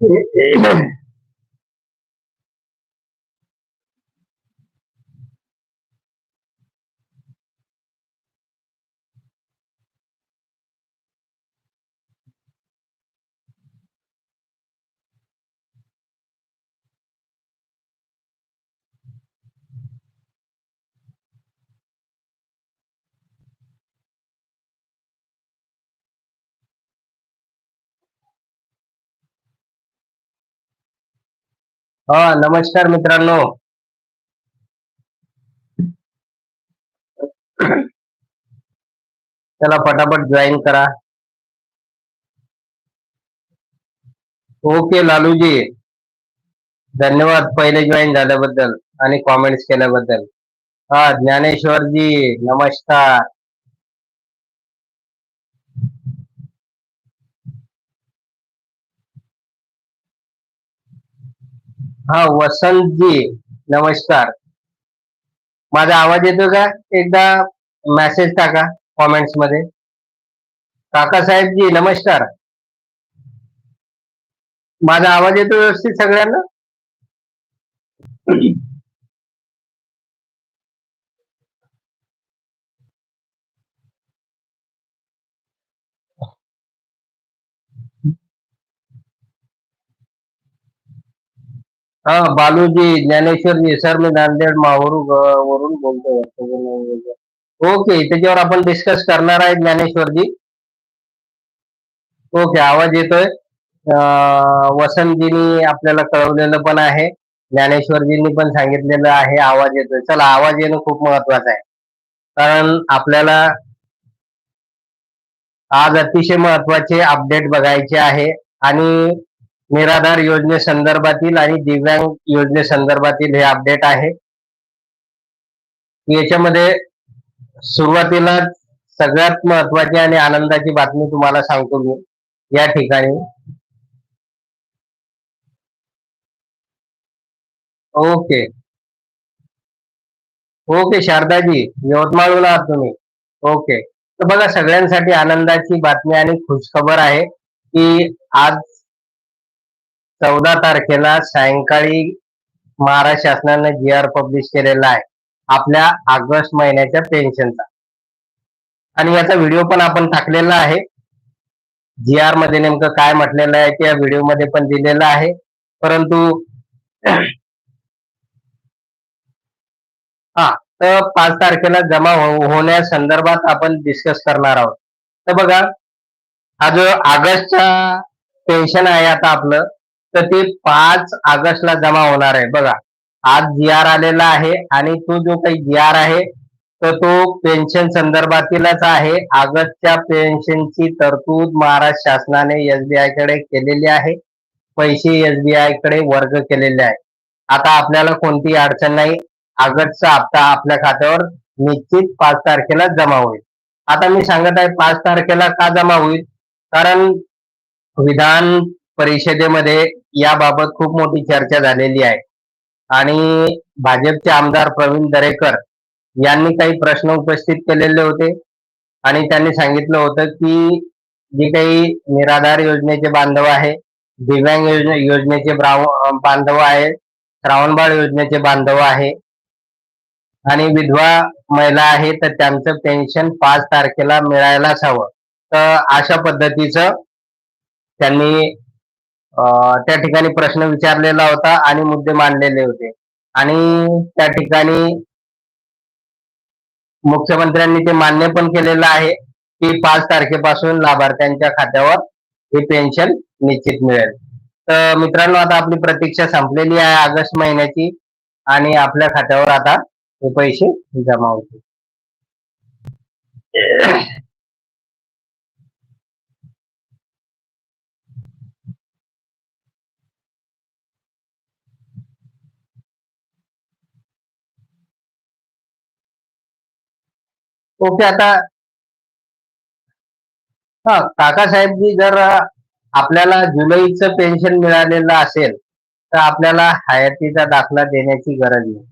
eh, eh हा नमस्कार मित्रांनो. चला पटापट जॉईन करा. ओके लालूजी. धन्यवाद पहिले जॉईन झाल्याबद्दल आणि कॉमेंट्स केल्याबद्दल. हा ज्ञानेश्वरजी नमस्कार. हा वसंतजी नमस्कार. माझा आवाज येतो का? एकदा मेसेज टाका कॉमेंट्समध्ये. काकासाहेबजी नमस्कार. माझा आवाज येतो व्यवस्थित सगळ्यांना? हा बालूजी ज्ञानेश्वरजी सर मी नांदेड माहूर ग- वरून बोलतोय. ओके त्याच्यावर आपण डिस्कस करणार आहे ज्ञानेश्वरजी. ओके आवाज येतोय. अं, वसंतजीनी आपल्याला कळवलेलं पण आहे. ज्ञानेश्वरजींनी पण सांगितलेलं आहे आवाज येतोय. चला आवाज येणं खूप महत्वाचं आहे. कारण आपल्याला आज अतिशय महत्त्वाचे अपडेट बघायचे आहे. आणि निराधार योजनेसंदर्भातील आणि दिव्यांग योजनेसंदर्भातील हे अपडेट आहे. याच्यामध्ये सुरुवातीला सगळ्यात महत्वाची आणि आनंदाची बातमी तुम्हाला सांगतो मी. या ठिकाणी. ओके. ओके शारदाजी यवतमाळहून आहात तुम्ही. ओके. तर बघा सगळ्यांसाठी आनंदाची बातमी आणि खुशखबर आहे की आज चौदा तारखेला सायंकाळी महाराष्ट्र शासनाने जी आर पब्लिश केलेला आहे. आपल्या ऑगस्ट महिन्याच्या पेन्शनचा आणि याचा व्हिडिओ पण आपण टाकलेला आहे. जी आरमध्ये नेमकं काय म्हटलेलं आहे त्या व्हिडिओमध्ये पण दिलेलं आहे. परंतु हा तर पाच तारखेला जमा हो-, होण्या होण्यासंदर्भात आपण डिस्कस करणार आहोत. तर बघा हा जो ऑगस्टचा पेन्शन आहे आता आपलं तर ते पाच ऑगस्टला जमा होणार आहे. बघा आज जी आर आलेला आहे आणि तो जो काही जी आर आहे तर तो पेन्शन संदर्भातीलच आहे. ऑगस्टच्या पेन्शनची तरतूद महाराष्ट्र शासनाने एसबीआयकडे केलेली आहे. पैसे एसबीआयकडे वर्ग केलेले आहे आता आपल्याला कोणतीही अडचण नाही. ऑगस्टचा हप्ता आपल्या खात्यावर निश्चित पाच तारखेला जमा होईल. आता मी सांगत आहे पाच तारखेला का जमा होईल? कारण विधान परिषदेमध्ये याबाबत खूप मोठी चर्चा झालेली आहे. आणि भाजपचे आमदार प्रवीण दरेकर यांनी काही प्रश्न उपस्थित केलेले होते. आणि त्यांनी सांगितलं होतं की जे काही निराधार योजनेचे बांधव आहे दिव्यांग योजने योजनेचे बांधव आहे श्रावणबाळ योजनेचे बांधव आहे आणि विधवा महिला आहे तर त्यांचं पेन्शन पाच तारखेला मिळायलाच हवं. तर अशा पद्धतीचं त्यांनी त्या ठिकाणी प्रश्न विचारलेला होता आणि मुद्दे मांडलेले होते. आणि त्या ठिकाणी मुख्यमंत्र्यांनी ते मान्य पण केलेलं आहे की पाच तारखेपासून लाभार्थ्यांच्या खात्यावर हे पेन्शन निश्चित मिळेल. तर मित्रांनो आता आपली प्रतीक्षा संपलेली आहे ऑगस्ट महिन्याची आणि आपल्या खात्यावर आता हे पैसे जमा होतील. ओके आता हा काकासाहेबजी जर आपल्याला जुलैचं पेन्शन मिळालेलं असेल तर आपल्याला हयातीचा दाखला देण्याची गरज नाही.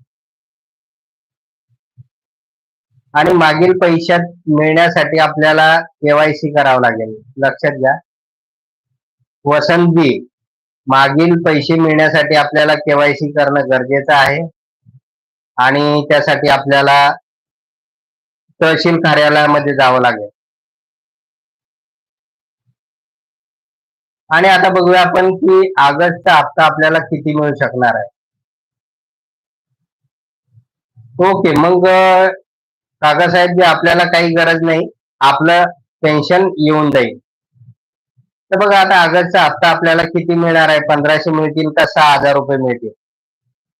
आणि मागील पैशात मिळण्यासाठी आपल्याला केवायसी करावं लागेल. लक्षात घ्या. वसंतजी मागील पैसे मिळण्यासाठी आपल्याला केवायसी करणं गरजेचं आहे. आणि त्यासाठी आपल्याला तहसील कार्यालयामध्ये जावं लागेल. आणि आता बघूया आपण की ऑगस्टचा हप्ता आपल्याला किती मिळू शकणार आहे. ओके मग काकासाहेब जी आपल्याला काही गरज नाही. आपलं पेन्शन येऊन जाईल. तर बघा आता ऑगस्टचा हप्ता आपल्याला किती मिळणार आहे? पंधराशे मिळतील का? सहा हजार रुपये मिळतील.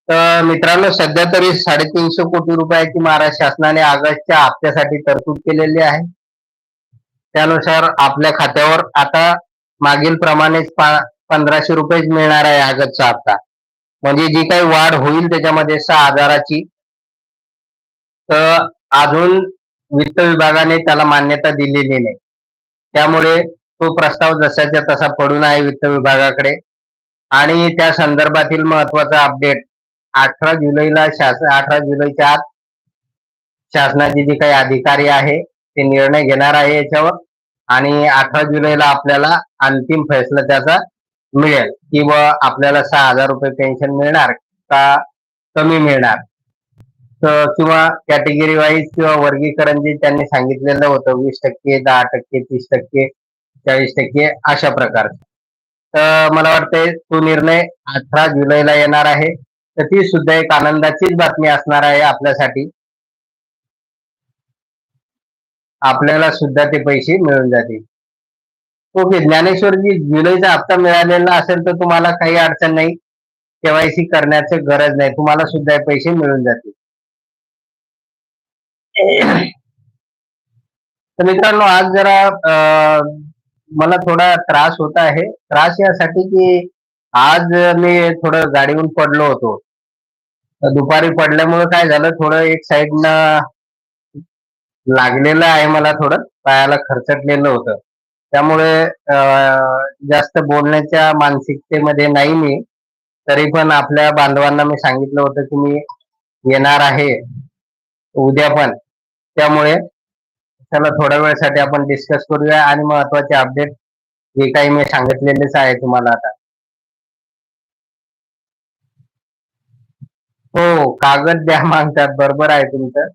तर मित्रांनो सध्या तरी साडेतीनशे कोटी रुपयाची महाराष्ट्र शासनाने ऑगस्टच्या हप्त्यासाठी तरतूद केलेली आहे. त्यानुसार आपल्या खात्यावर आता मागील प्रमाणेच पंधराशे रुपयेच मिळणार आहे ऑगस्टचा हप्ता. म्हणजे जी काही वाढ होईल त्याच्यामध्ये सहा हजाराची. तर अजून वित्त विभागाने त्याला मान्यता दिलेली नाही. त्यामुळे तो प्रस्ताव जसाच्या तसा पडून आहे वित्त विभागाकडे. आणि त्या संदर्भातील महत्त्वाचा अपडेट अठरा जुलैला शासन अठरा जुलैच्या आत शासनाचे जे काही अधिकारी आहे ते निर्णय घेणार आहे याच्यावर आणि अठरा जुलैला आपल्याला अंतिम फैसला त्याचा मिळेल. किंवा आपल्याला सहा हजार रुपये पेन्शन मिळणार का कमी मिळणार? किंवा कॅटेगरी वाईज किंवा वर्गीकरण जे त्यांनी सांगितलेलं होतं वीस टक्के दहा टक्के तीस टक्के चाळीस टक्के अशा प्रकारचं. तर मला वाटतंय तो निर्णय अठरा जुलैला येणार आहे. तर ती सुद्धा एक आनंदाचीच बातमी असणार आहे आपल्यासाठी. आपल्याला सुद्धा ते पैसे मिळून जातील. ओके ज्ञानेश्वरजी जुलैचा हप्ता मिळालेला असेल तर तुम्हाला काही अडचण नाही. केवायसी करण्याची गरज नाही. तुम्हाला सुद्धा पैसे मिळून जातील. तर मित्रांनो आज जरा मला थोडा त्रास होत आहे. त्रास यासाठी की आज मी थोडं गाडीहून पडलो होतो. दुपारी पडल्यामुळे काय झालं थोडं एक साईडनं लागलेलं आहे मला थोडं पायाला खर्चटलेलं होतं. त्यामुळे जास्त बोलण्याच्या मानसिकतेमध्ये नाही मी. तरी पण आपल्या बांधवांना मी सांगितलं होतं की मी येणार आहे उद्या पण. त्यामुळे चला थोड्या वेळासाठी आपण डिस्कस करूया आणि महत्त्वाचे अपडेट जे काही मी सांगितलेलेच आहे तुम्हाला आता. हो कागद द्या मागतात बरोबर आहे तुमचं.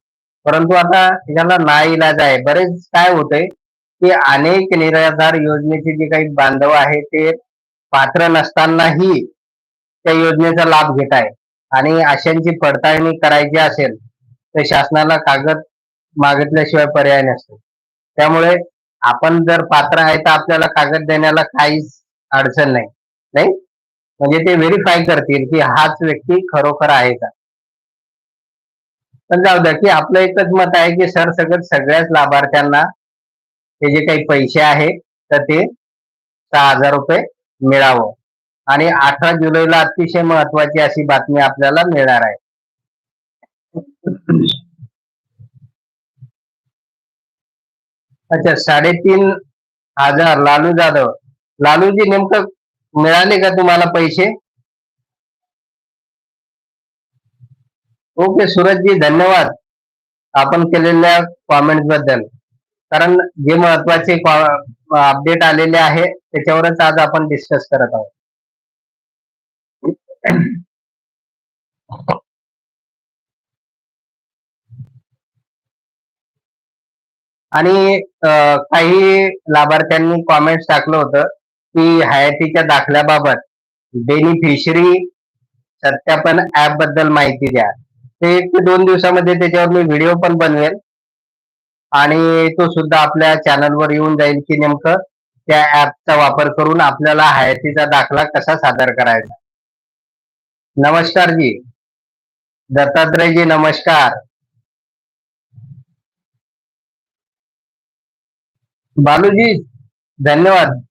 परंतु आता ह्याला ना इलाज आहे. बरेच काय होतंय की अनेक निराधार योजनेचे जे काही बांधव आहे ते पात्र नसतानाही त्या योजनेचा लाभ घेत आहे आणि अशांची पडताळणी करायची असेल तर शासनाला कागद मागितल्याशिवाय पर्याय नसतो. त्यामुळे आपण जर पात्र आहे तर आपल्याला कागद देण्याला काहीच अडचण नाही. नाही? म्हणजे ते व्हेरीफाय करतील की हाच व्यक्ती खरोखर आहे का. पण जाऊ द्या की आपलं एकच मत आहे की सगळं सगळ्याच लाभार्थ्यांना हे जे काही पैसे आहे तर ते सहा हजार रुपये मिळावं. आणि अठरा जुलैला अतिशय महत्वाची अशी बातमी आपल्याला मिळणार आहे. अच्छा साडेतीन हजार लालू जाधव. लालूजी नेमकं मिळाले का तुम्हाला पैसे? ओके सूरजजी धन्यवाद आपण केलेल्या कॉमेंटबद्दल. कारण जे महत्त्वाचे अपडेट आलेले आहे त्याच्यावरच आज आपण डिस्कस करत आहोत. आणि काही लाभार्थ्यांनी कॉमेंट्स टाकलं होतं. की हयातीच्या दाखल्याबाबत बेनिफिशरी सत्यापन ऍपबद्दल माहिती द्या. ते एक ते दोन दिवसामध्ये त्याच्यावर मी व्हिडिओ पण बनवेल. आणि तो सुद्धा आपल्या चॅनलवर येऊन जाईल की नेमकं त्या ऍपचा वापर करून आपल्याला हयातीचा दाखला कसा सादर करायचा. नमस्कार जी. दत्तात्रयजी नमस्कार. बालूजी धन्यवाद.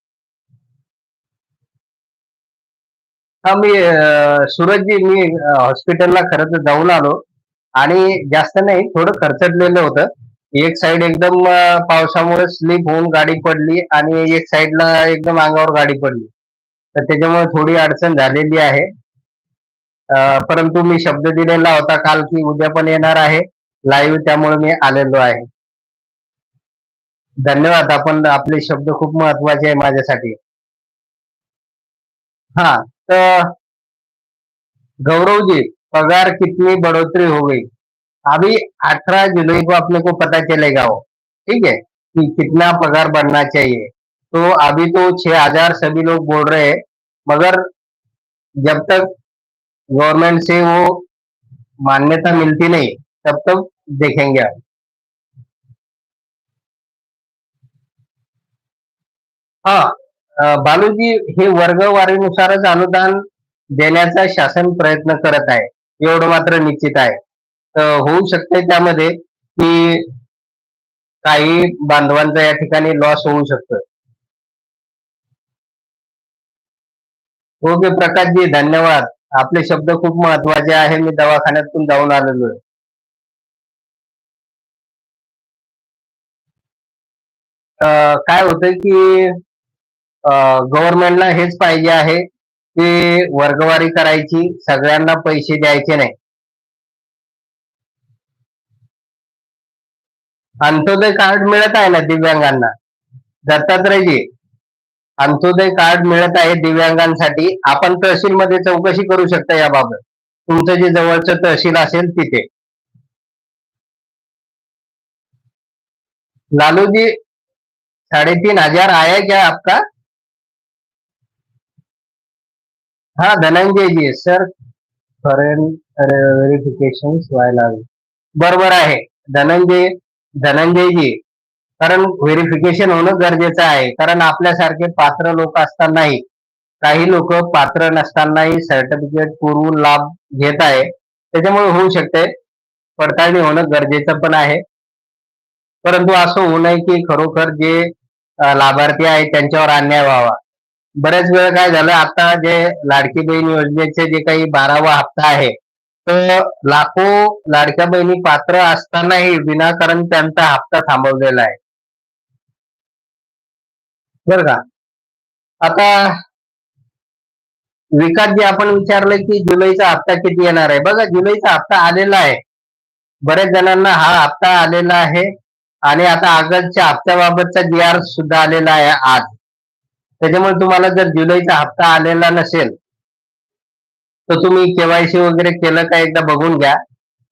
हा मी सूरजजी मी हॉस्पिटलला खरं तर जाऊन आलो. आणि जास्त नाही थोडं खर्चटलेलं होतं. एक साइड एकदम पावसामुळे स्लिप होऊन गाडी पडली आणि एक साइडला एकदम अंगावर गाडी पडली. तर त्याच्यामुळे थोडी अडचण झालेली आहे. परंतु मी शब्द दिलेला होता काल की उद्या पण येणार आहे. लाईव्ह त्यामुळे मी आलेलो आहे. धन्यवाद आपण आपले शब्द खूप महत्त्वाचे आहे माझ्यासाठी. हा. गौरव जी पगार कितनी बढ़ोतरी हो गई? अभी 18 जुलाई को अपने को पता चलेगा वो, ठीक है? कि कितना पगार बढ़ना चाहिए। तो अभी तो छह हज़ार सभी लोग बोल रहे हैं, मगर जब तक गवर्नमेंट से वो मान्यता मिलती नहीं, तब तक देखेंगे हम. हा बालूजी हे वर्गवारीनुसारच अनुदान देण्याचा शासन प्रयत्न करत आहे. एवढं मात्र निश्चित आहे. होऊ शकते त्यामध्ये की काही बांधवांचा या ठिकाणी लॉस होऊ शकतं. ओके प्रकाशजी धन्यवाद. आपले शब्द खूप महत्त्वाचे आहे. मी दवाखान्यातून जाऊन आलेलो आहे. अं, काय होतं की गव्हर्नमेंटला हेच पाहिजे आहे की वर्गवारी करायची सगळ्यांना पैसे द्यायचे नाही. अंत्योदय कार्ड मिळत आहे ना दिव्यांगांना? दत्तात्रयजी अंत्योदय कार्ड मिळत आहे दिव्यांगांसाठी. आपण तहसील मध्ये चौकशी करू शकता याबाबत. तुमचं जे जवळचं तहसील असेल तिथे. लालूजी साडेतीन हजार आया क्या आपका? हा Dhananjay ji sir foreign verification व्हायला हवी. बरोबर आहे. धनंजय धनंजय जी कारण व्हेरिफिकेशन होणं गरजेचं आहे. कारण आपल्यासारखे पात्र लोक असतानाही काही लोक पात्र नसतानाही सर्टिफिकेट पुरवून लाभ घेत आहे. त्याच्यामुळे होऊ शकते. पडताळणी होणं गरजेचं पण आहे. परंतु असं होऊ नये की खरोखर जे लाभार्थी आहेत त्यांच्यावर अन्याय व्हावा. बऱ्याच वेळ काय झालं आता जे लाडकी बहीण योजनेचे जे काही बारावा हप्ता आहे तर लाखो लाडक्या बहिणी पात्र असतानाही विनाकारण त्यांचा हप्ता थांबवलेला आहे. बर का? आता विकास जे आपण विचारलं की जुलैचा हप्ता किती येणार आहे? बघा जुलैचा हप्ता आलेला आहे. बऱ्याच जणांना हा हप्ता आलेला आहे आणि आता ऑगस्टच्या हप्त्याबाबतचा जी आर सुद्धा आलेला आहे आज. त्याच्यामुळे तुम्हाला जर जुलैचा हप्ता आलेला नसेल तर तुम्ही केवायसी वगैरे केलं का एकदा बघून घ्या.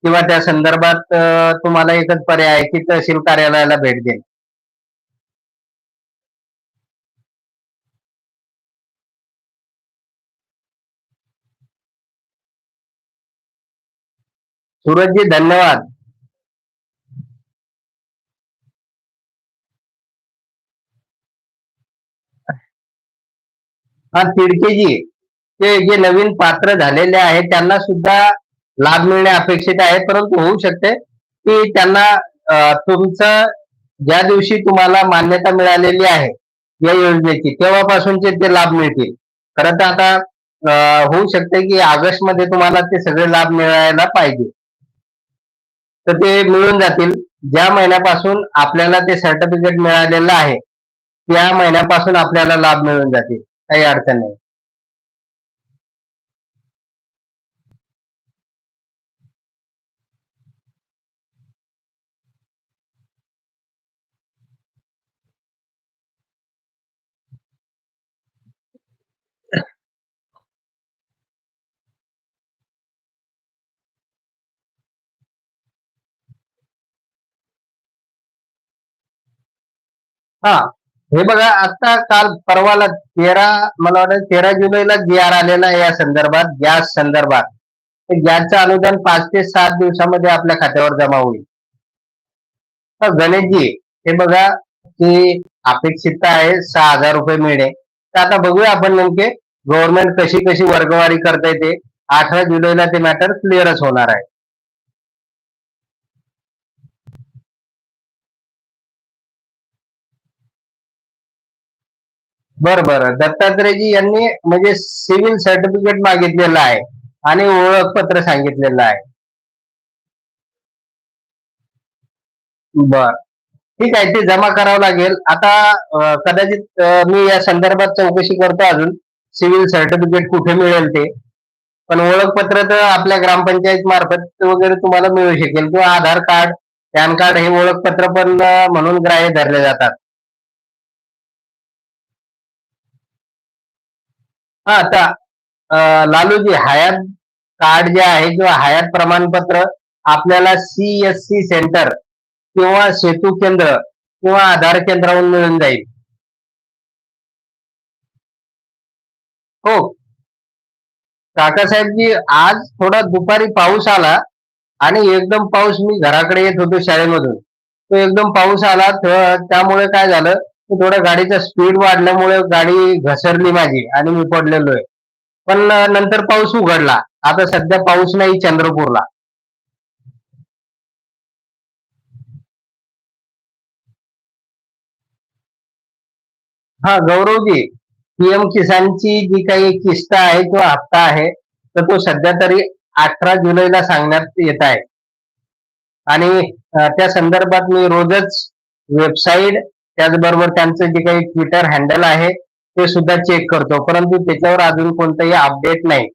किंवा त्या संदर्भात तुम्हाला एकच पर्याय आहे की तहसील कार्यालयाला भेट देईल सूरजजी धन्यवाद. हा तिडकेजी ते जे नवीन पात्र झालेले आहेत त्यांना सुद्धा लाभ मिळणे अपेक्षित आहे. परंतु होऊ शकते की त्यांना तुमचं ज्या दिवशी तुम्हाला मान्यता मिळालेली आहे या योजनेची तेव्हापासूनचे ते लाभ मिळतील. खरं तर आता होऊ शकते की ऑगस्टमध्ये तुम्हाला ते सगळे लाभ मिळायला पाहिजे. तर ते मिळून जातील. ज्या महिन्यापासून आपल्याला ते सर्टिफिकेट मिळालेलं आहे त्या महिन्यापासून आपल्याला लाभ मिळून जातील. काही अडचण नाही. हा. हे बघा आता काल परवाला तेरा मला वाटतं तेरा जुलैला जी आर आलेला आहे या संदर्भात गॅस संदर्भात. गॅसचं अनुदान पाच ते सात दिवसामध्ये आपल्या खात्यावर जमा होईल. तर गणेशजी हे बघा की अपेक्षित आहे सहा हजार रुपये मिळणे. तर आता बघूया आपण नेमके गव्हर्नमेंट कशी कशी वर्गवारी करता येते अठरा जुलैला ते मॅटर क्लिअरच होणार आहे. बरं बरं. दत्तात्रयजी यांनी म्हणजे सिव्हिल सर्टिफिकेट मागितलेलं आहे आणि ओळखपत्र सांगितलेलं आहे. बर. ठीक आहे ते जमा करावं लागेल. आता अं, कदाचित अं, मी या संदर्भात चौकशी करतो अजून. सिव्हिल सर्टिफिकेट कुठे मिळेल ते. पण ओळखपत्र तर आपल्या ग्रामपंचायत मार्फत वगैरे तुम्हाला मिळू शकेल. किंवा आधार कार्ड पॅन कार्ड हे ओळखपत्र पण अं, म्हणून ग्राह्य धरले जातात. हा आता लालूजी हयात कार्ड जे आहे किंवा हयात प्रमाणपत्र आपल्याला सीएससी सेंटर किंवा सेतू केंद्र किंवा आधार केंद्रावरून मिळून जाईल. हो. काकासाहेबजी आज थोडा दुपारी पाऊस आला आणि एकदम पाऊस मी घराकडे येत होतो शाळेमधून. तो एकदम पाऊस आला त्यामुळे काय झालं थोडं गाडीचा स्पीड वाढल्यामुळे गाडी घसरली माझी आणि मी पडलेलो आहे पण नंतर पाऊस उघडला. आता सध्या पाऊस नाही चंद्रपूरला. हा गौरवजी पीएम किसानची जी काही किस्त आहे किंवा हप्ता आहे तर तो सध्या तरी अठरा जुलैला सांगण्यात येत आहे. आणि त्या संदर्भात मी रोजच वेबसाईट त्याचबरोबर त्यांचं जे काही ट्विटर हँडल आहे ते सुद्धा चेक करतो. परंतु त्याच्यावर अजून कोणतंही अपडेट नाही.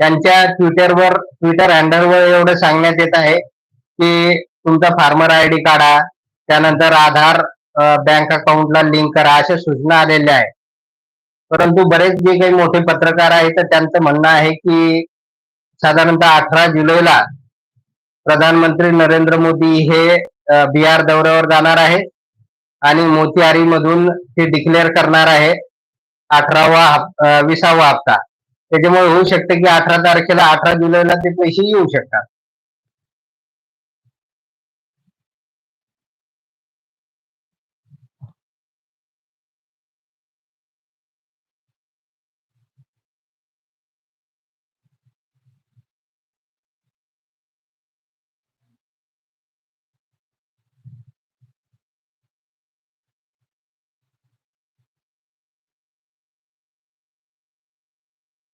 त्यांच्या ट्विटरवर ट्विटर हँडलवर एवढं सांगण्यात येत आहे की तुमचा फार्मर आय डी काढा त्यानंतर आधार बँक अकाउंटला लिंक करा अशा सूचना आलेल्या आहेत. परंतु बरेच जे काही मोठे पत्रकार आहेत तर त्यांचं म्हणणं आहे की साधारणतः अठरा जुलैला प्रधानमंत्री नरेंद्र मोदी हे बिहार दौऱ्यावर जाणार आहेत. आणि मोतिहारी मधून ते डिक्लेअर करणार आहे अठरावा विसावा हप्ता. त्याच्यामुळे होऊ शकते की अठरा तारखेला अठरा जुलैला ते पैसे येऊ शकतात.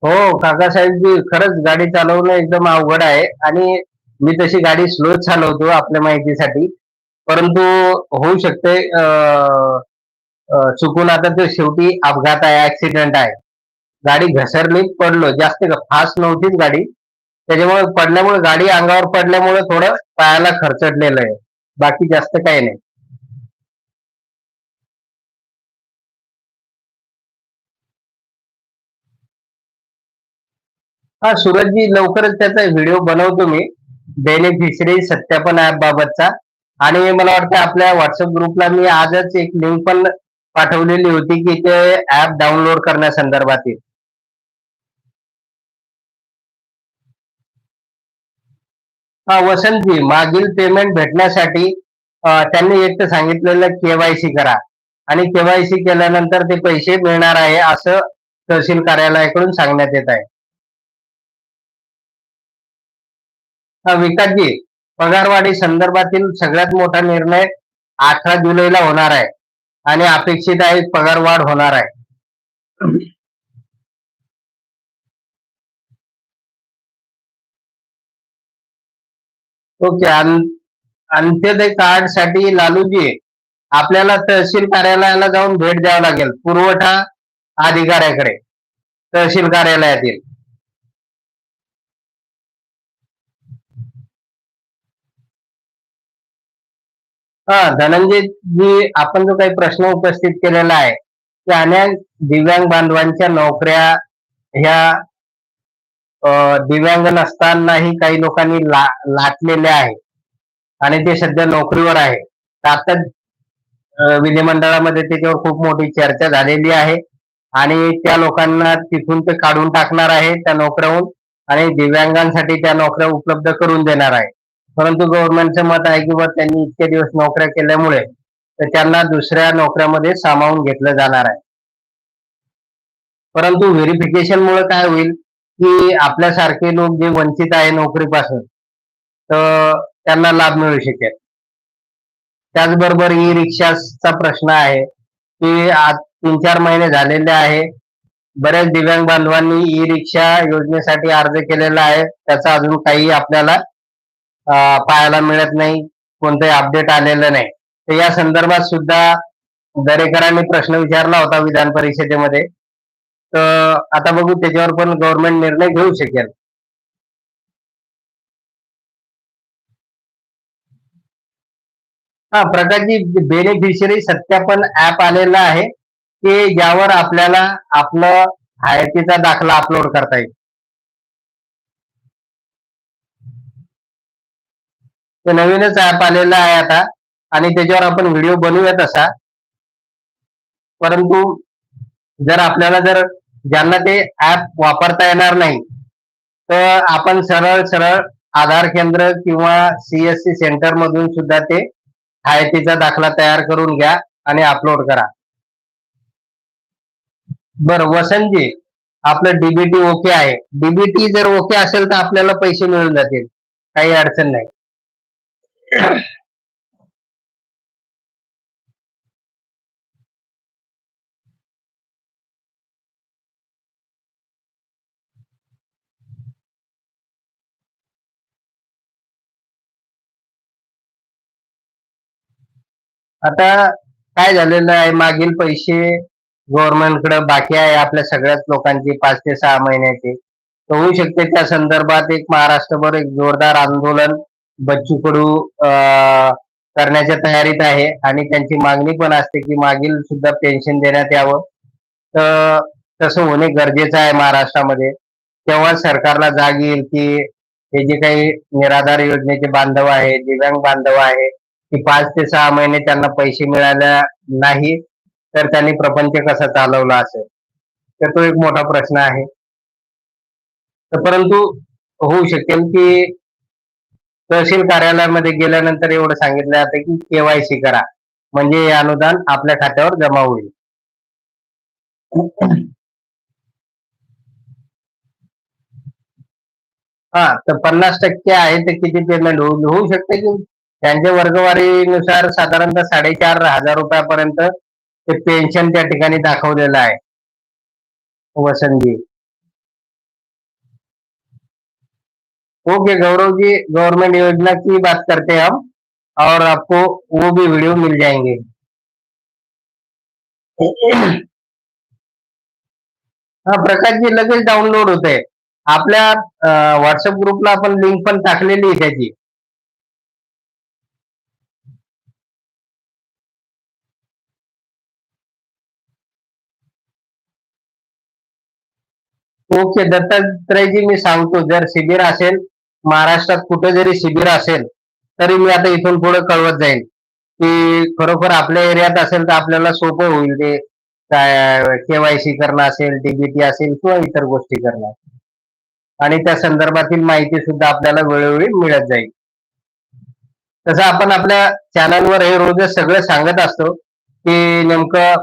हो काकासाहेबजी खरंच गाडी चालवणं एकदम अवघड आहे आणि मी तशी गाडी स्लो चालवतो आपल्या माहितीसाठी. परंतु होऊ शकते अं, अं, चुकून आता ते शेवटी अपघात आहे ऍक्सिडेंट आहे. गाडी घसरली पडलो. जास्त फास्ट नव्हतीच गाडी. त्याच्यामुळे पडल्यामुळे गाडी अंगावर पडल्यामुळे थोडं पायाला खरचटलेलं आहे. बाकी जास्त काही नाही. हा सूरजजी लवकरच त्याचा व्हिडिओ बनवतो मी. बेनिफिशरी सत्यापन ऍप बाबतचा. आणि मला वाटतं आपल्या व्हॉट्सअप ग्रुपला मी आजच एक लिंक पण पाठवलेली होती की ते ऍप डाउनलोड करण्यासंदर्भातील हा वसंतजी मागील पेमेंट भेटण्यासाठी त्यांनी एक तर सांगितलेलं केवायसी करा. आणि केवायसी केल्यानंतर ते पैसे मिळणार आहे असं तहसील कार्यालयाकडून सांगण्यात येत आहे. हा विकासजी पगारवाढी संदर्भातील सगळ्यात मोठा निर्णय अठरा जुलैला होणार आहे आणि अपेक्षित आहे पगारवाढ होणार आहे. ओके अंत्योदय कार्डसाठी लालूजी आपल्याला तहसील कार्यालयाला जाऊन भेट द्यावं लागेल. पुरवठा अधिकाऱ्याकडे तहसील कार्यालयातील. हा धनंजय जी आपण जो काही प्रश्न उपस्थित केलेला आहे की अनेक दिव्यांग बांधवांच्या नोकऱ्या ह्या अं, दिव्यांग नसतानाही काही लोकांनी ला लाटलेल्या आहे आणि ते सध्या नोकरीवर आहे. आता विधिमंडळामध्ये त्याच्यावर खूप मोठी चर्चा झालेली आहे. आणि त्या लोकांना तिथून ते काढून टाकणार आहे त्या नोकऱ्याहून. आणि दिव्यांगांसाठी त्या नोकऱ्या उपलब्ध करून देणार आहे. परंतु गव्हर्नमेंटचं मत आहे की त्यांनी इतके दिवस नोकऱ्या केल्यामुळे तर त्यांना दुसऱ्या नोकऱ्यामध्ये सामावून घेतलं जाणार आहे. परंतु व्हेरिफिकेशन मुळे काय होईल की आपल्यासारखे लोक जे वंचित आहे नोकरीपासून तर त्यांना लाभ मिळू शकेल. त्याचबरोबर ई रिक्षाचा प्रश्न आहे की आज तीन चार महिने झालेले आहे. बऱ्याच दिव्यांग बांधवांनी ई रिक्षा योजनेसाठी अर्ज केलेला आहे. त्याचा अजून काही आपल्याला पाहायला मिळत नाही. कोणतंही अपडेट आलेलं नाही. तर या संदर्भात सुद्धा दरेकरांनी प्रश्न विचारला होता विधान परिषदेमध्ये. तर आता बघू त्याच्यावर पण गव्हर्नमेंट निर्णय घेऊ शकेल. हा प्रकारची बेनिफिशरी सत्यापन ऍप आलेलं आहे. की ज्यावर आपल्याला आपलं हायतीचा दाखला अपलोड करता येईल. ते नवीनच ऍप आलेलं आहे आता. आणि त्याच्यावर आपण व्हिडिओ बनवूया तसा परंतु जर आपल्याला जर ज्यांना ते ऍप वापरता येणार नाही तर आपण सरळ सरळ आधार केंद्र किंवा सीएससी सेंटर मधून सुद्धा ते हायतीचा दाखला तयार करून घ्या आणि अपलोड करा. बर वसंतजी आपलं डीबीटी ओके आहे. डीबीटी जर ओके असेल तर आपल्याला पैसे मिळून जातील. काही अडचण नाही. आता काय झालेलं आहे? मागील पैसे गव्हर्नमेंटकडे बाकी आहे आपल्या सगळ्याच लोकांची पाच ते सहा महिन्याचे. तर होऊ शकते त्या संदर्भात एक महाराष्ट्रभर एक जोरदार आंदोलन बच्चू कडू करण्याच्या तयारीत आहे आणि त्यांची मागणी पण असते की मागील सुद्धा पेन्शन देण्यात यावं. तर तसं होणे गरजेचं आहे महाराष्ट्रामध्ये. तेव्हा सरकारला जाग येईल की हे जे काही निराधार योजनेचे बांधव आहे दिव्यांग बांधव आहे की पाच ते सहा महिने त्यांना पैसे मिळाले नाही तर त्यांनी प्रपंच कसा चालवला असेल? तर तो एक मोठा प्रश्न आहे. तर परंतु होऊ शकेल की तहसील कार्यालयामध्ये गेल्यानंतर एवढं सांगितलं जातं की केवायसी करा. म्हणजे हे अनुदान आपल्या खात्यावर जमा होईल. हा तर पन्नास टक्के आहे तर किती पेमेंट होईल होऊ शकते की? त्यांच्या वर्गवारीनुसार साधारणतः साडेचार हजार रुपयापर्यंत ते पेन्शन त्या ठिकाणी दाखवलेलं आहे. वसंतजी. ओके गौरव जी, गवर्नमेंट योजना की बात करते हैं हम, और आपको वो भी वीडियो मिल जाएँगे। हा, प्रकाश जी लगेच डाउनलोड होते आपल्या व्हॉट्सअप ग्रुपला आपण लिंक पण टाकलेली आहे त्याची. ओके, दत्तात्रयजी, मी सांगतो, जर शिबिर असेल महाराष्ट्रात कुठे जरी शिबिर असेल तरी मी आता इथून पुढे कळवत जाईल की खरोखर आपल्या एरियात असेल तर आपल्याला सोपं होईल ते केवायसी करणं असेल डीबीटी असेल किंवा इतर गोष्टी करणं. आणि त्या संदर्भातील माहिती सुद्धा आपल्याला वेळोवेळी मिळत जाईल. तसं आपण आपल्या चॅनलवर हे रोजच सगळं सांगत असतो की नेमकं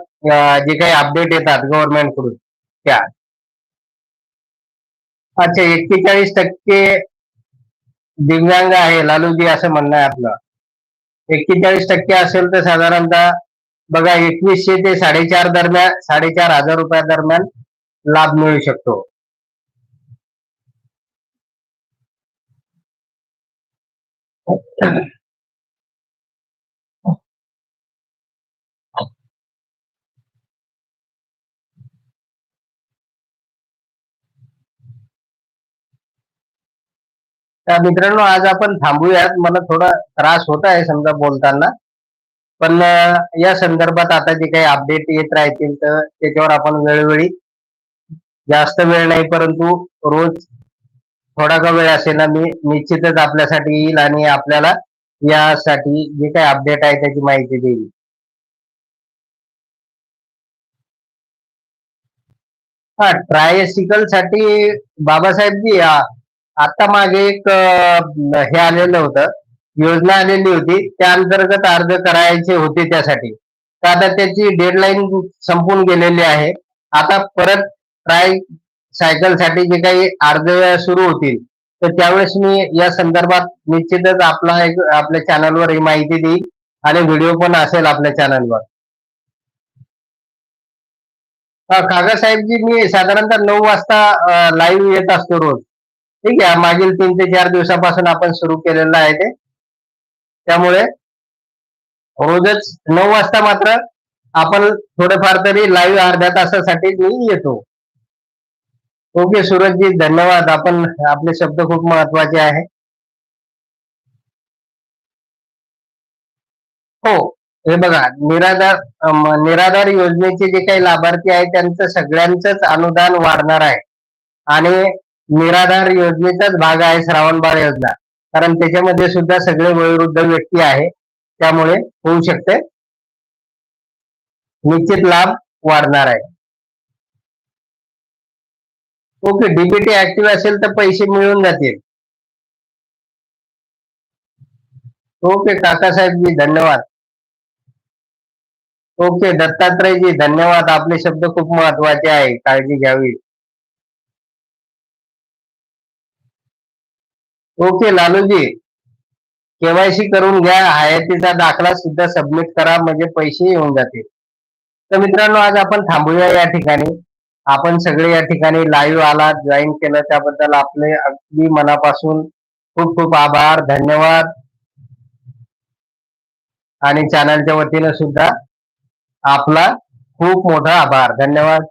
जे काही अपडेट येतात गव्हर्नमेंटकडून त्या. अच्छा एक्केचाळीस टक्के दिव्यांग आहे लालूजी असं म्हणणं आहे आपलं. एक्केचाळीस टक्के असेल तर साधारणतः बघा एकवीसशे ते साडेचार दरम्यान साडेचार हजार रुपया दरम्यान लाभ मिळू शकतो. तर मित्रांनो आज आपण थांबूयात. मला थोडा त्रास होत आहे समजा बोलताना. पण या संदर्भात आता जे काही अपडेट येत राहतील तर त्याच्यावर आपण वेळोवेळी जास्त वेळ नाही परंतु रोज थोडा का वेळ असेल ना मी निश्चितच आपल्यासाठी येईल आणि आपल्याला यासाठी जे काही अपडेट आहे त्याची माहिती देईल. हा ट्रायसिकलसाठी बाबासाहेबजी आता मागे एक हे आलेलं होतं. योजना आलेली होती. त्या अंतर्गत अर्ज करायचे होते त्यासाठी. तर आता त्याची डेडलाईन संपून गेलेली आहे. आता परत ट्राय सायकलसाठी जे काही अर्ज सुरू होतील तर त्यावेळेस मी या संदर्भात निश्चितच आपला एक आपल्या चॅनलवर ही माहिती देईल आणि व्हिडिओ पण असेल आपल्या चॅनलवर काका साहेबजी मी साधारणतः नऊ वाजता लाईव्ह येत असतो रोज. ठीक आहे मागील तीन ते चार दिवसापासून आपण सुरू केलेलं आहे ते. त्यामुळे रोजच नऊ वाजता मात्र आपण थोडेफार तरी लाईव्ह अर्ध्या तासासाठी मी येतो. ओके सूरजजी धन्यवाद. आपण आपले शब्द खूप महत्त्वाचे आहे. हो हे बघा निराधार निराधार योजनेचे जे काही लाभार्थी आहेत त्यांचं सगळ्यांचंच अनुदान वाढणार आहे. आणि निराधार योजनेचाच भाग आहे श्रावण बाळ योजना. कारण त्याच्यामध्ये सुद्धा सगळे वयोवृद्ध व्यक्ती आहे. त्यामुळे होऊ शकते. निश्चित लाभ वाढणार आहे. ओके डीबीटी ऍक्टिव्ह असेल तर पैसे मिळून जातील. ओके काकासाहेबजी धन्यवाद. ओके दत्तात्रयजी धन्यवाद. आपले शब्द खूप महत्त्वाचे आहे. काळजी घ्यावी. ओके लालूजी. केवायसी करून घ्या. हयातीचा दाखला सुद्धा सबमिट करा. म्हणजे पैसे येऊन जातील. तर मित्रांनो आज आपण थांबूया या ठिकाणी. आपण सगळे या ठिकाणी लाईव्ह आला जॉईन केलं. त्याबद्दल आपले अगदी मनापासून खूप खूप आभार. धन्यवाद. आणि चॅनलच्या वतीनं सुद्धा आपला खूप मोठा आभार. धन्यवाद.